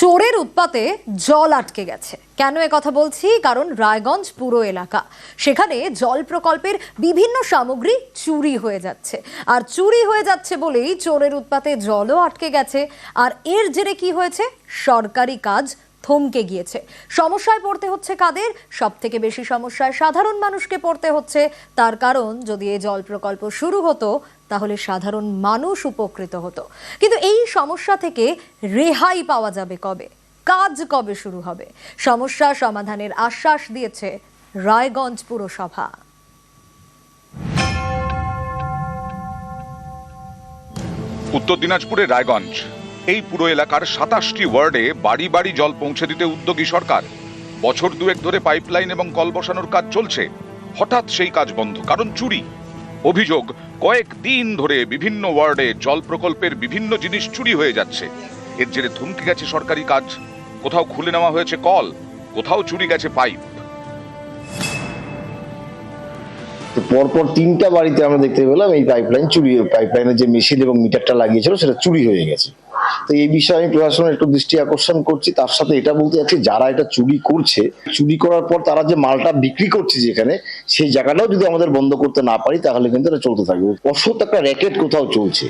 চোরের উৎপাতে জল আটকে গেছে। কেন এ কথা বলছি? কারণ রায়গঞ্জ পুরো এলাকা। সেখানে জল প্রকল্পের বিভিন্ন সামগ্রী চুরি হয়ে যাচ্ছে। আর চুরি হয়ে যাচ্ছে বলেই চোরের উৎপাতে জলও আটকে গেছে। আর এর জেরে কি হয়েছে? সরকারি কাজ থমকে গিয়েছে। সমস্যায় পড়তে হচ্ছে কাদের? সব থেকে বেশি সমস্যায় সাধারণ মানুষকে পড়তে হচ্ছে। তার কারণ, যদি এই জল প্রকল্প শুরু হতো তাহলে সাধারণ মানুষ উপকৃত হতো। কিন্তু এই সমস্যা থেকে রেহাই পাওয়া যাবে কবে? কাজ কবে শুরু হবে? সমস্যা সমাধানের আশ্বাস দিয়েছে রায়গঞ্জ পুরসভা। উত্তর দিনাজপুরের রায়গঞ্জ। এই পুরো এলাকার সাতাশটি ওয়ার্ডে বাড়ি বাড়ি জল পৌঁছে দিতে উদ্যোগী সরকার। বছর দুয়েক ধরে পাইপলাইন এবং কল বসানোর কাজ চলছে। হঠাৎ সেই কাজ বন্ধ, কারণ চুরি। অভিযোগ, কয়েক দিন ধরে বিভিন্ন ওয়ার্ডে জল প্রকল্পের বিভিন্ন জিনিস চুরি হয়ে যাচ্ছে। এর জেরে থমকে গেছে সরকারি কাজ। কোথাও খুলে নেওয়া হয়েছে কল, কোথাও চুরি গেছে পাইপ। পরপর তিনটা বাড়িতে আমরা দেখতে পেলাম এই পাইপলাইন চুরি পাইপলাইনের যে মেশিন এবং মিটারটা লাগিয়েছিল, সেটা চুরি হয়ে গেছে। তো এই বিষয়ে আমি প্রশাসনের একটু দৃষ্টি আকর্ষণ করছি। তার সাথে এটা বলতে চাচ্ছি যারা এটা চুরি করছে চুরি করার পর তারা যে মালটা বিক্রি করছে যেখানে সেই জায়গাটাও যদি আমাদের বন্ধ করতে না পারি তাহলে কিন্তু এটা চলতে থাকবে। অসৎ একটা র্যাকেট কোথাও চলছে।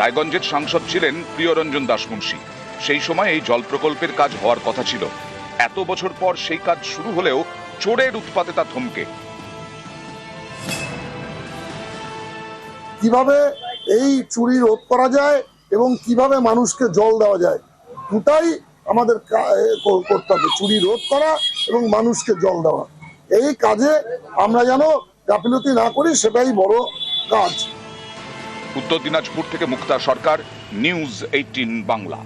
রায়গঞ্জের সাংসদ ছিলেন প্রিয়রঞ্জন দাসমুন্সী সেই সময় এই জল প্রকল্পের কাজ হওয়ার কথা ছিল। এত বছর পর সেই কাজ শুরু হলেও চোরের উৎপাতে তা থমকে। কীভাবে এই চুরি রোধ করা যায়? এবং কীভাবে মানুষকে জল দেওয়া যায়, দুটাই আমাদের করতে হবে। চুরি, রোধ করা এবং মানুষকে জল দেওয়া। এই কাজে আমরা যেন গাফিলতি না করি, সেটাই বড় কাজ। উত্তর দিনাজপুর থেকে মুক্তা সরকার, নিউজ এইটিন বাংলা।